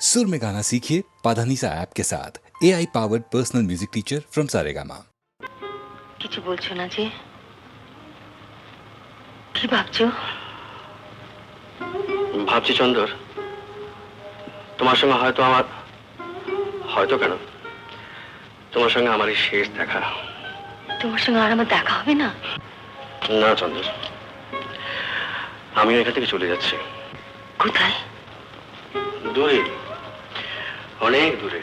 सुर में गाना सीखिए पाधानीसा ऐप के साथ A I powered personal music teacher from Saregama কিছু বলছো না যে কি ভাবছো ভাবছি চন্দর তোমার সঙ্গে হয়তো আমার হয়তো কেন তোমার সঙ্গে আমার এই শেষ দেখা তোমার সঙ্গে আর আমার দেখা হবে না না চন্দর আমি এখান থেকে চলে যাচ্ছি কোথায় দূরে অনেক দূরে।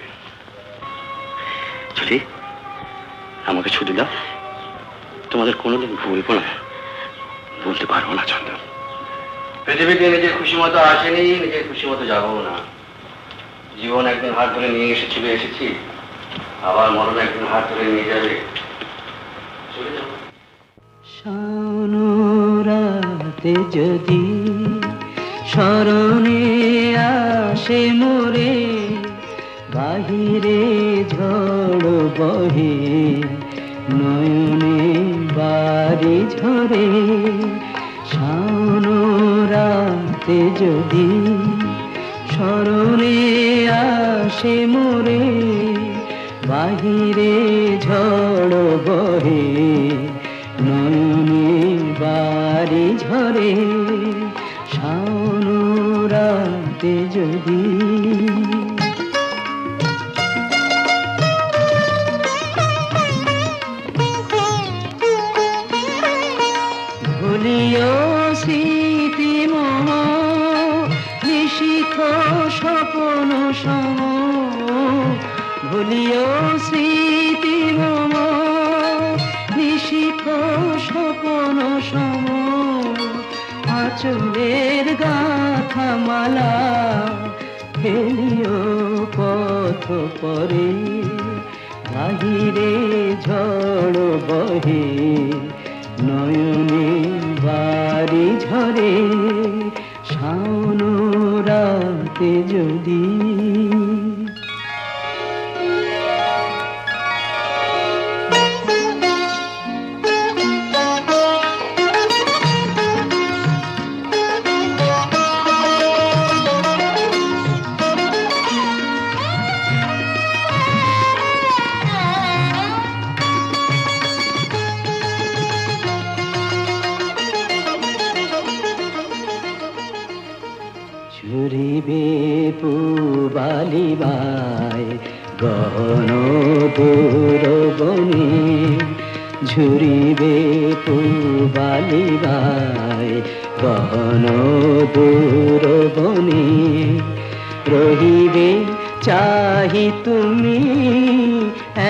ছুটি আমাকে ছুটি দাও। তোমাদের কোনোদিন ভুলবো না। বলতে পারব না, চন্দন। পৃথিবীতে নিজের খুশি মতো আসেনি, নিজের খুশি মতো যাব না। জীবন একদিন হাত ধরে নিয়ে এসেছিল, এসেছি। আবার মরণ একদিন হাত ধরে নিয়ে যাবে। যদি স্মরণে আসে মোরে বাহিরে ঝড় বহে, নয়নে বাড়ি ঝরে। শাওন রাতে যদি স্মরণে আসে মোরে, বাহিরে ঝড় বহে, নয়নে বাড়ি ঝরে। শাওন রাতে যদি মালা ফেলিও পথ পরে। বাহিরে ঝড় বহে নয়নে বাড়ি ঝরে। শাওন রাতে যদি পুবালিবাই গহন দূর বনে, ঝুরিবে পুবালিবাই গহন দূর বনে। রহিবে চাহি তুমি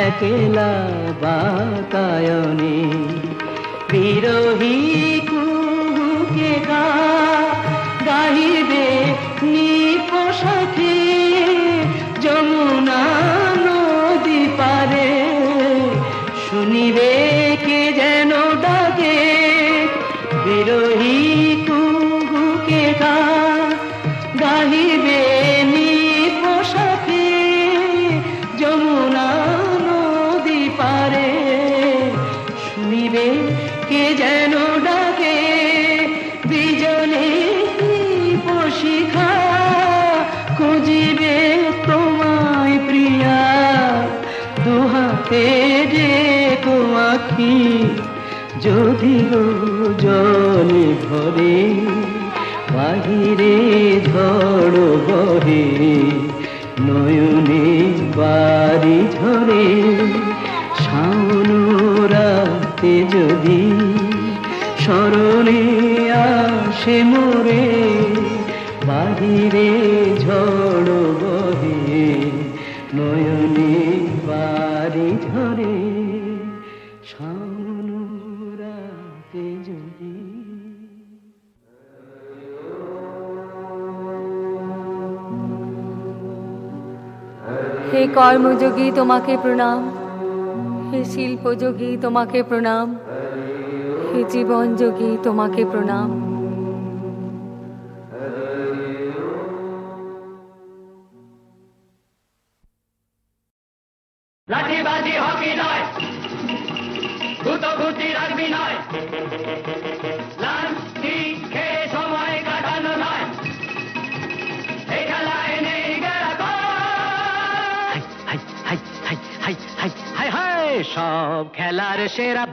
একলা বাতায়নে, বিরোহী ಬೇಕಾ বাহিরে ঝড় বহে, নয়নে বাড়ি ঝরে। শাওন রাতে যদি স্মরণে আসে মোরে, বাহিরে ঝড় বহে, নয়নে বাড়ি ঝরে। কর্মযোগী তোমাকে প্রণাম। হে শিল্পযোগী তোমাকে প্রণাম। হে জীবনযোগী তোমাকে প্রণাম।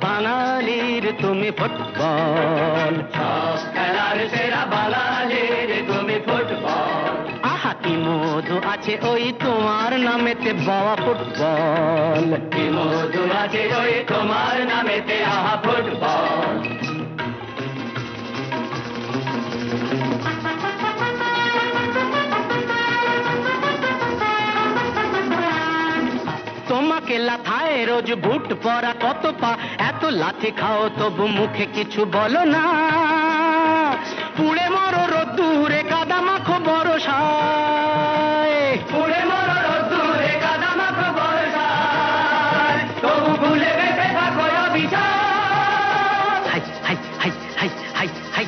বাঙালির তুমি ফুটবল। সব খেলার সেরা বাঙালির তুমি ফুটবল। আহা কি মধু আছে ওই তোমার নামেতে বাবা ফুটবল। কি মধু আছে ওই তোমার নামেতে আহা ফুটবল। তোমাকে লাথায় রোজ বুট পরা কত পা? এত লাথি খাও তবু মুখে কিছু বলো না। পুড়ে মরো রোদ্দুরে কাদা মাখো বরসায় পুরে মরো রোদ্দুরে কাদা মাখো বর্ষায়। তবু ভুলে বেঁচে থাকো অবিচার। হাই হাই হাই হাই হাই হাই।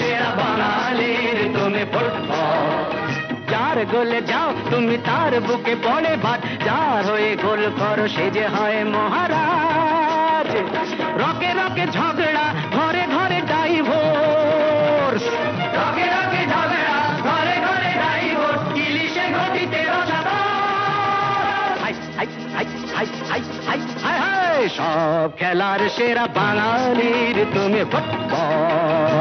সেরা বাঙালির তুমি ফুটবল যার গোলে যাও, তুমি তার বুকে পড়ে ভাত যার হয়ে গোল করো সে হয় মহারাজ। রকে রকে ঝগড়া, ঘরে ঘরে ডাইভোর্স রকে ঝগড়া, ঘরে ঘরে ডাইভোর্স ইলিশে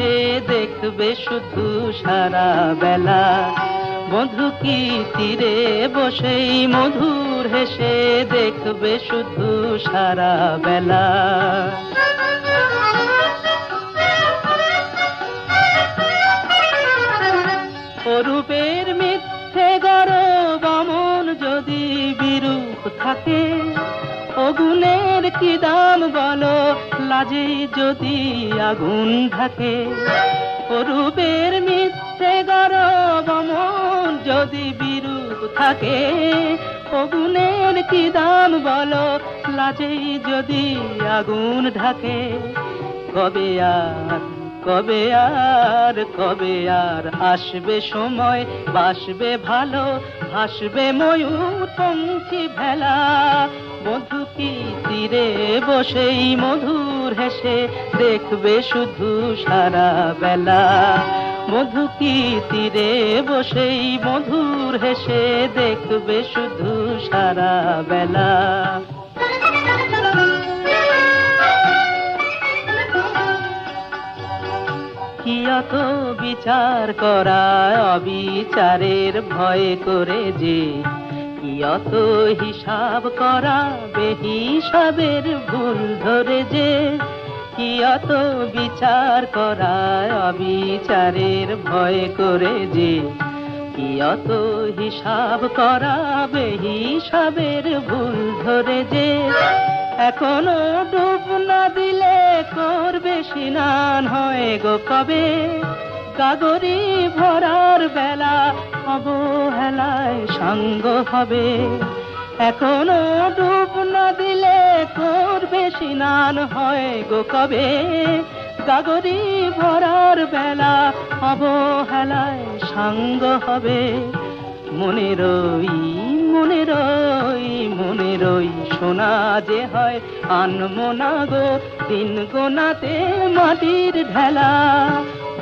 মধুর দেখবে শুধু সারা বেলা। বন্ধু কি তীরে বসেই মধুর হেসে দেখবে শুধু সারা বেলা। অরূপের মিথ্যে গরব অমন যদি বিরূপ থাকে অগুনের কি দাম বলো? লাজে যদি আগুন থাকে, অরূপের মিথ্যে গরব মন যদি বিরূপ থাকে অগুনের কি দান বলো? লাজে যদি আগুন ঢাকে, কবে আর কবে আর কবে আর আসবে সময়, বাসবে ভালো, ভাসবে ময়ূর পঙ্খী ভেলা। মধু কি তীরে বসেই মধুর হেসে দেখবে শুধু সারা বেলা। মধু কি তীরে বসেই মধুর হেসে দেখবে শুধু সারা বেলা। কি অত বিচার করা অবিচারের ভয় করে যে কি অত হিসাব করা বেহিসাবের ভুল ধরে যে কি অত বিচার করায় অবিচারের ভয় করে যে কি অত হিসাব করাবে হিসাবের ভুল ধরে যে এখনও ডুব না দিলে করবে স্নান হয় গো কবে? গাগরি ভরার বেলা অবহেলায় সঙ্গ হবে। এখনও ডুব না দিলে করবে স্নান হয় গো কবে? গাগরি ভরার বেলা অবহেলায় সঙ্গ হবে। মনে রই মনে রই মনে রই সোনা যে হয় আনমনা গো দিন গোনাতে মাটির ঢেলা।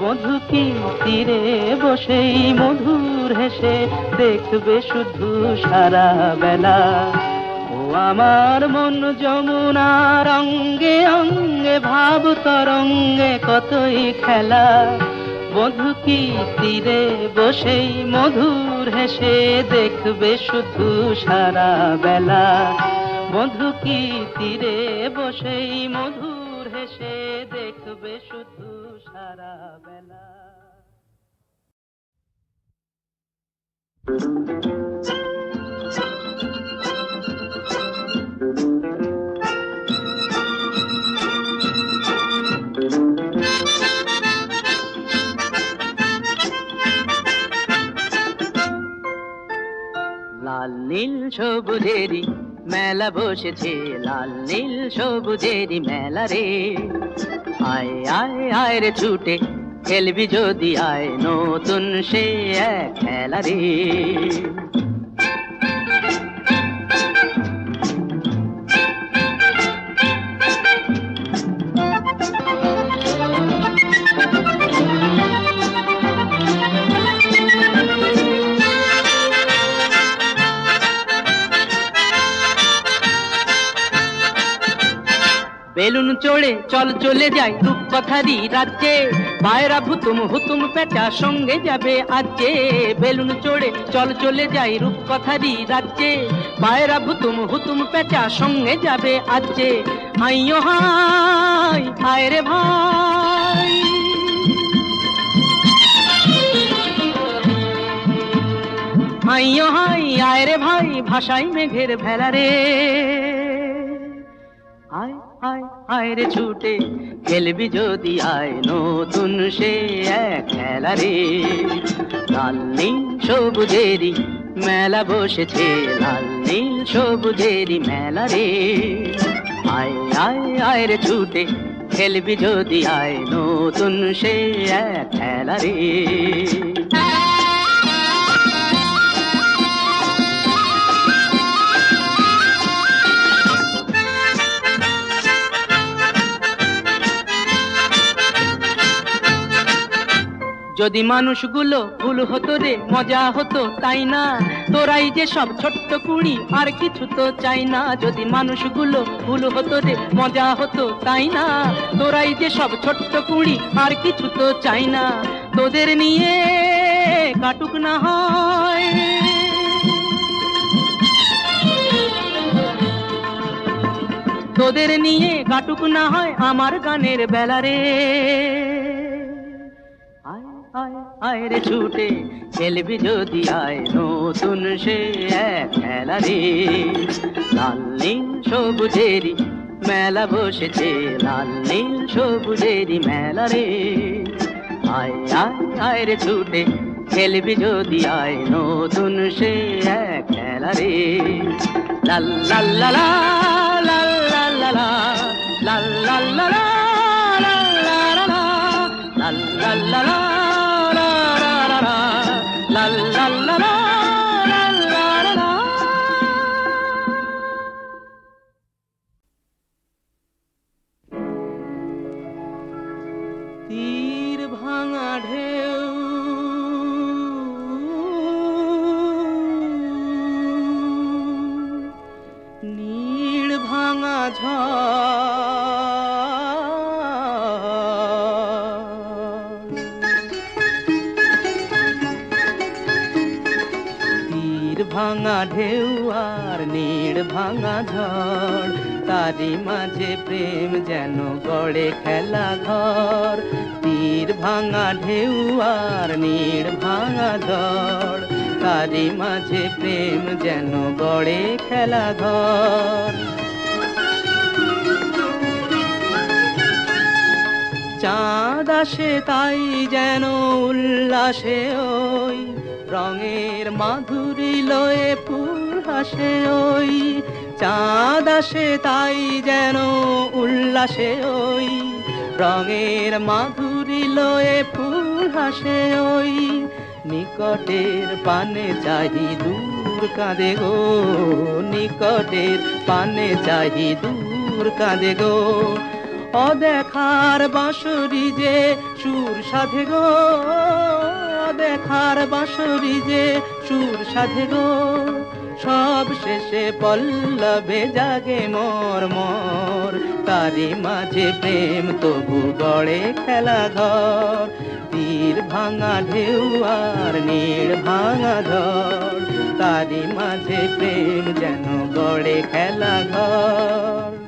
মধু কি তীরে বসেই মধুর হেসে দেখবে শুধু সারা বেলা। ও আমার মন যমুনা অঙ্গে অঙ্গে, ভাব তরঙ্গে কতই খেলা। মধু কি তীরে বসেই মধুর হেসে দেখবে শুধু সারা বেলা মধু কি তীরে বসেই মধুর হেসে দেখবে শুধু সারা বেলা লাল নীল সবুজেরি মেলা বসেছে, লাল নীল সবুজেরি মেলা রে। আয় আয় আয় রে ছুটে, খেলবি যদি আয়, নতুন সে এক খেলা রে। বেলুন চড়ে চল চলে যাই রূপকথারি রাজ্যে। পায়রা ভুতুম হুতুম পেঁচা সঙ্গে যাবে আজকে বেলুন চড়ে চল চলে যাই রূপকথারি রাজ্যে। পায়রা ভুতুম হুতুম পেঁচা সঙ্গে যাবে আজকে আইয়ো হাই, হায় রে ভাই। আইয়ো হাই, আয় রে ভাই ভাষাই মেঘের ভেলা রে। আয় আয় আয় রে ছুটে। খেলবি যদি আয়, নতুন সে এক খেলা রে। লাল, নীল সবুজেরি মেলা বসেছে। লাল, নীল সবুজেরি মেলা রে। আয় আয় আয় রে ছুটে। খেলবি যদি আয়, নতুন সে এক খেলা রে। যদি মানুষগুলো ভুল হতো রে, মজা হতো, তাই না? তোরাই যে সব ছোট্ট কুড়ি, আর কিছু তো চাই না। যদি মানুষগুলো ভুল হতো রে, মজা হতো, তাই না? তোরাই যে সব ছোট্ট কুড়ি, আর কিছু তো চাই না। তোদের নিয়ে কাটুক না হয়। তোদের নিয়ে কাটুক না হয় আমার গানের বেলা রে। আয় আয় রে ছুটে খেলবি যদি আয় নতুন সে এক খেলা রে লাল নীল সবুজেরি মেলা বসেছে লাল নীল সবুজেরি মেলা রে আয় আয় আয় রে ছুটে খেলবি যদি আয় নতুন সে এক খেলা রে লাল লাল লাল লাল লাল লাল লাল লা লা লা লাল লাল তীর ভাঙা ঢেউ তীর মাঝে প্রেম যেন গড়ে খেলা ঘর। তীর ভাঙা ঢেউ আর নীড় ভাঙা ঝড় তারই মাঝে প্রেম যেন গড়ে খেলা ঘর। চাঁদ আসে তাই যেন উল্লাসে ওই। রঙের মাধুরী লয়ে ফুল হাসে ওই। চাঁদ আসে, তাই যেন উল্লাসে ওই। রঙের মাধুরী লয়ে ফুল হাসে ওই। নিকটের পানে চাহি দূর কাঁদে গো, নিকটের পানে চাহি দূর কাঁদে গো। অদেখার বাঁশরি যে সুর সাধে গো, অদেখার বাঁশরি যে সুর সাধে গো। সব শেষে পল্লবে জাগে মোর মোর। তারি মাঝে প্রেম তবু গড়ে খেলা ঘর তীর ভাঙা ঢেউ আর নীড় ভাঙা ধর। তারি মাঝে প্রেম যেন গড়ে খেলা ঘর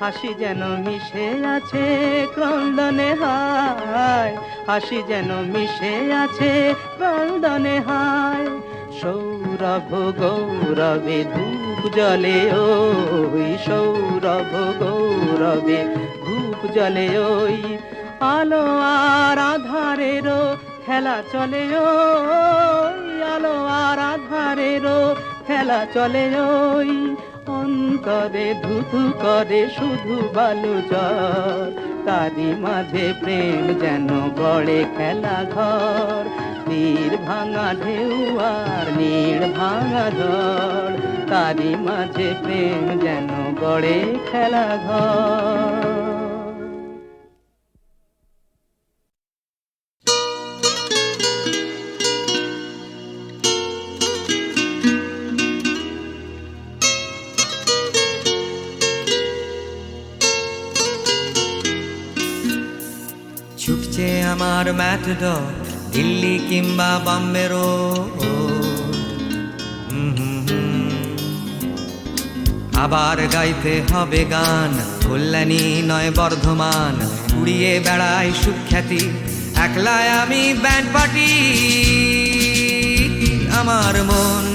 হাসি যেন মিশে আছে ক্রন্দনে হায়। হাসি যেন মিশে আছে ক্রন্দনে হায়। সৌরভ গৌরবে ধূপ জলে ওই, সৌরভ গৌরবে ধূপ জলে ওই। আলো আর আধারেরও খেলা চলে ওই, আলো আর আধারেরও খেলা চলে ওই। অন্তরে ধুধু করে শুধু বালু জ্বর তারি মাঝে প্রেম যেন গড়ে খেলা ঘর। নীর ভাঙা ঢেউ আর নীর ভাঙা ঝড়। তারি মাঝে প্রেম যেন গড়ে খেলা ঘর। আমার ম্যাথডর দিল্লি কিংবা বম্বেরও আবার গাইতে হবে গান, কল্যাণী নয় বর্ধমান। উড়িয়ে বেড়ায় সুখ্যাতি একলায় আমি ব্যান্ড পার্টি আমার মন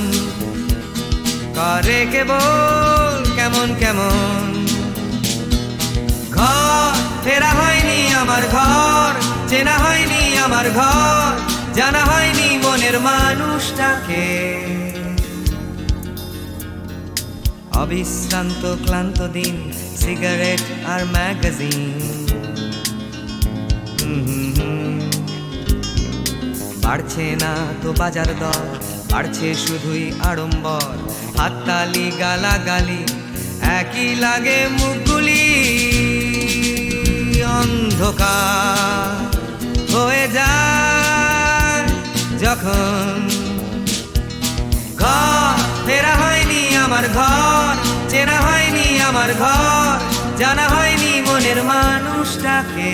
করে কেবল কেমন কেমন। ঘর ফেরা হয়নি আমার ঘর। চেনা হয়নি আমার ঘর, জানা হয়নি মনের মানুষটাকে। অবিশ্রান্ত, ক্লান্ত দিন, সিগারেট আর ম্যাগাজিন। বাড়ছে না তো বাজার দর, বাড়ছে শুধুই আড়ম্বর। হাততালি, গালাগালি, একই লাগে মুখগুলি অন্ধকার। হয়ে যায় যখন ঘর ফেরা হয়নি আমার ঘর, চেনা হয়নি আমার ঘর, জানা হয়নি মনের মানুষটাকে।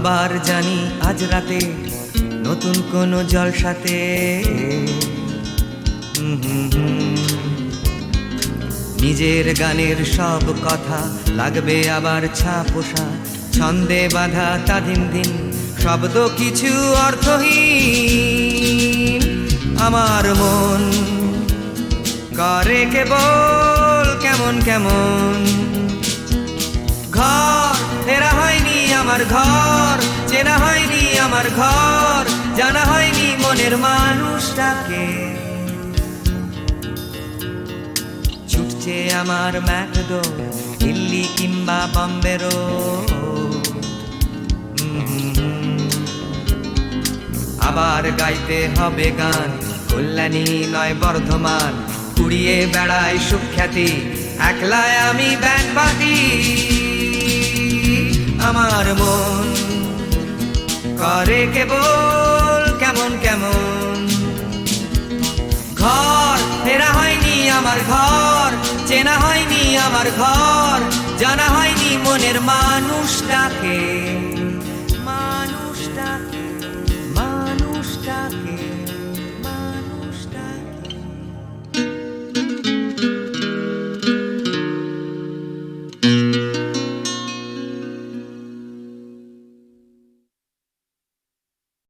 আবার জানি আজ রাতে নতুন কোনো হুম হুম। নিজের গানের সব কথা লাগবে আবার ছাপোষা, ছন্দে বাঁধা তা দিন দিন, শব্দ কিছু অর্থহীন। আমার মন করে কেবল কেমন কেমন। ঘর ফেরা হয়নি আমার ঘর, চেনা হয়নি আমার ঘর, জানা হয়নি মনের মানুষটাকে। ছুটছে আমার ম্যাকডো দিল্লি কিংবা বম্বেরো আবার গাইতে হবে গান, কল্যাণী নয় বর্ধমান। কুড়িয়ে বেড়ায় সুখ্যাতি, একলায় আমি ব্যান বাটি আমার মন। করে কেবল কেমন কেমন। ঘর ফেরা হয়নি আমার ঘর, চেনা হয়নি আমার ঘর, জানা হয়নি মনের মানুষটাকে।